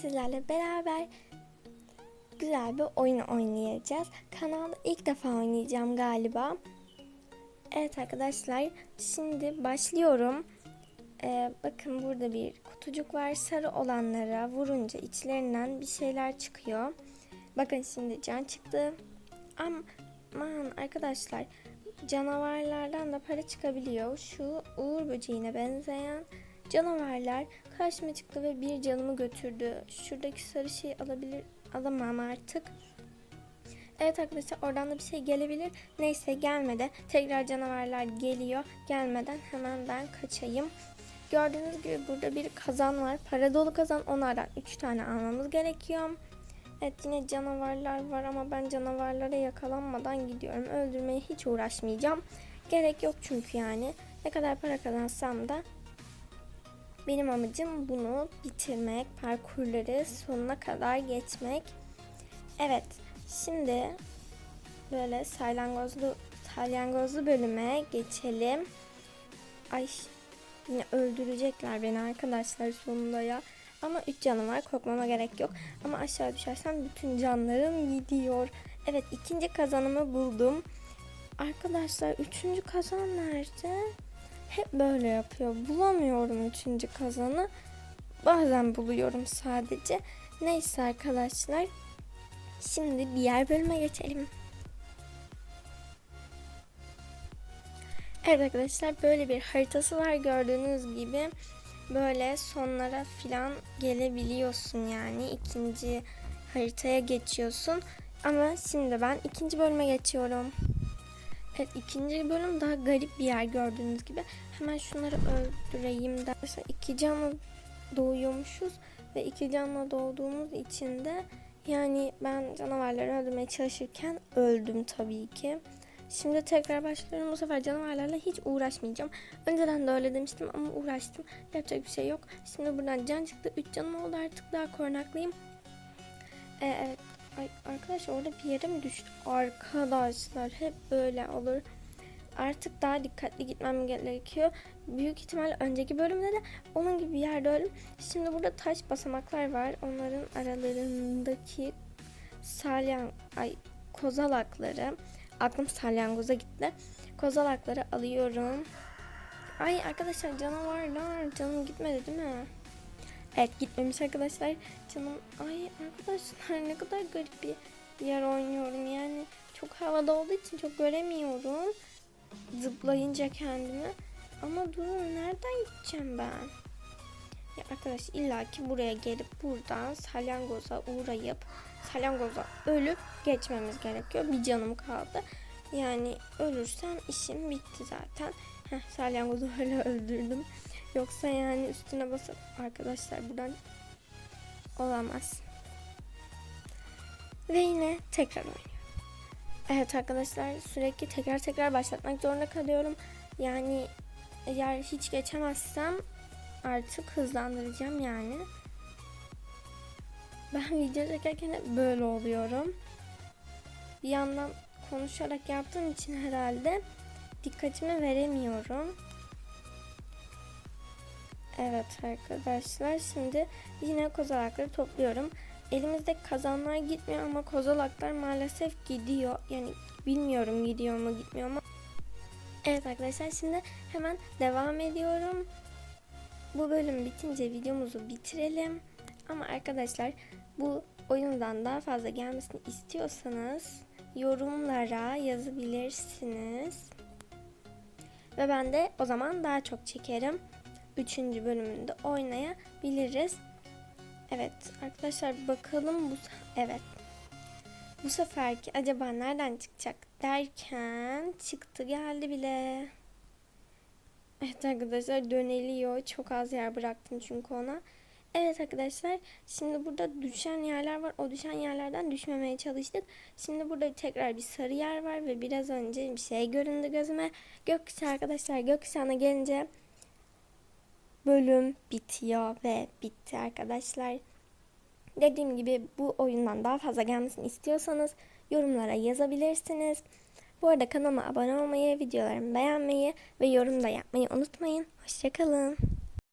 sizlerle beraber güzel bir oyun oynayacağız. Kanalda ilk defa oynayacağım galiba. Evet arkadaşlar şimdi başlıyorum. Ee, bakın burada bir kutucuk var. Sarı olanlara vurunca içlerinden bir şeyler çıkıyor. Bakın şimdi can çıktı. Aman arkadaşlar canavarlardan da para çıkabiliyor. Şu uğur böceğine benzeyen canavarlar karşıma çıktı ve bir canımı götürdü. Şuradaki sarı şeyi alabilir alamam artık. Evet arkadaşlar oradan da bir şey gelebilir. Neyse gelmedi. Tekrar canavarlar geliyor. Gelmeden hemen ben kaçayım. Gördüğünüz gibi burada bir kazan var. Para dolu kazan. Onlardan 3 tane almamız gerekiyor. Evet yine canavarlar var ama ben canavarlara yakalanmadan gidiyorum. Öldürmeye hiç uğraşmayacağım. Gerek yok çünkü yani. Ne kadar para kazansam da benim amacım bunu bitirmek, parkurları sonuna kadar geçmek. Evet, şimdi böyle salyangozlu salyangozlu bölüme geçelim. Ay yine öldürecekler beni arkadaşlar sonunda ya. Ama 3 canım var korkmama gerek yok. Ama aşağı düşersem bütün canlarım gidiyor. Evet ikinci kazanımı buldum. Arkadaşlar üçüncü kazan nerede? Hep böyle yapıyor. Bulamıyorum üçüncü kazanı. Bazen buluyorum sadece. Neyse arkadaşlar. Şimdi diğer bölüme geçelim. Evet arkadaşlar böyle bir haritası var gördüğünüz gibi. Böyle sonlara filan gelebiliyorsun yani. ikinci haritaya geçiyorsun. Ama şimdi ben ikinci bölüme geçiyorum. Evet ikinci bölüm daha garip bir yer gördüğünüz gibi. Hemen şunları öldüreyim de. Mesela iki canla doğuyormuşuz ve iki canla doğduğumuz için de yani ben canavarları öldürmeye çalışırken öldüm tabii ki. Şimdi tekrar başlıyorum. Bu sefer canavarlarla hiç uğraşmayacağım. Önceden de öyle demiştim ama uğraştım. Yapacak bir şey yok. Şimdi buradan can çıktı. 3 canım oldu artık daha kornaklıyım. Ee, evet. Ay, arkadaşlar orada bir yere mi düştü? Arkadaşlar hep böyle olur. Artık daha dikkatli gitmem gerekiyor. Büyük ihtimal önceki bölümde de onun gibi bir yerde öldüm. Şimdi burada taş basamaklar var. Onların aralarındaki salyan ay kozalakları aklım salyangoza gitti. Kozalakları alıyorum. Ay arkadaşlar canavarlar canım gitmedi değil mi? Evet gitmemiş arkadaşlar. Canım ay arkadaşlar ne kadar garip bir yer oynuyorum yani. Çok havada olduğu için çok göremiyorum. Zıplayınca kendimi. Ama durun nereden gideceğim ben? Ya arkadaş illaki buraya gelip buradan salyangoza uğrayıp salyangoza ölüp geçmemiz gerekiyor. Bir canım kaldı. Yani ölürsem işim bitti zaten. Heh, salyangozu öyle öldürdüm. Yoksa yani üstüne basıp arkadaşlar buradan olamaz. Ve yine tekrar oynuyorum. Evet arkadaşlar sürekli tekrar tekrar başlatmak zorunda kalıyorum. Yani eğer hiç geçemezsem artık hızlandıracağım yani. Ben video çekerken hep böyle oluyorum. Bir yandan konuşarak yaptığım için herhalde dikkatimi veremiyorum. Evet arkadaşlar şimdi yine kozalakları topluyorum. Elimizde kazanlar gitmiyor ama kozalaklar maalesef gidiyor. Yani bilmiyorum gidiyor mu gitmiyor mu. Evet arkadaşlar şimdi hemen devam ediyorum. Bu bölüm bitince videomuzu bitirelim. Ama arkadaşlar bu oyundan daha fazla gelmesini istiyorsanız yorumlara yazabilirsiniz. Ve ben de o zaman daha çok çekerim. Üçüncü bölümünde oynayabiliriz. Evet arkadaşlar bakalım bu evet. Bu seferki acaba nereden çıkacak derken çıktı geldi bile. Evet arkadaşlar döneliyor. Çok az yer bıraktım çünkü ona. Evet arkadaşlar şimdi burada düşen yerler var. O düşen yerlerden düşmemeye çalıştık. Şimdi burada tekrar bir sarı yer var ve biraz önce bir şey göründü gözüme. Gökkuşağı arkadaşlar gökkuşağına gelince bölüm bitiyor ve bitti arkadaşlar. Dediğim gibi bu oyundan daha fazla gelmesini istiyorsanız yorumlara yazabilirsiniz. Bu arada kanalıma abone olmayı, videolarımı beğenmeyi ve yorum da yapmayı unutmayın. Hoşçakalın.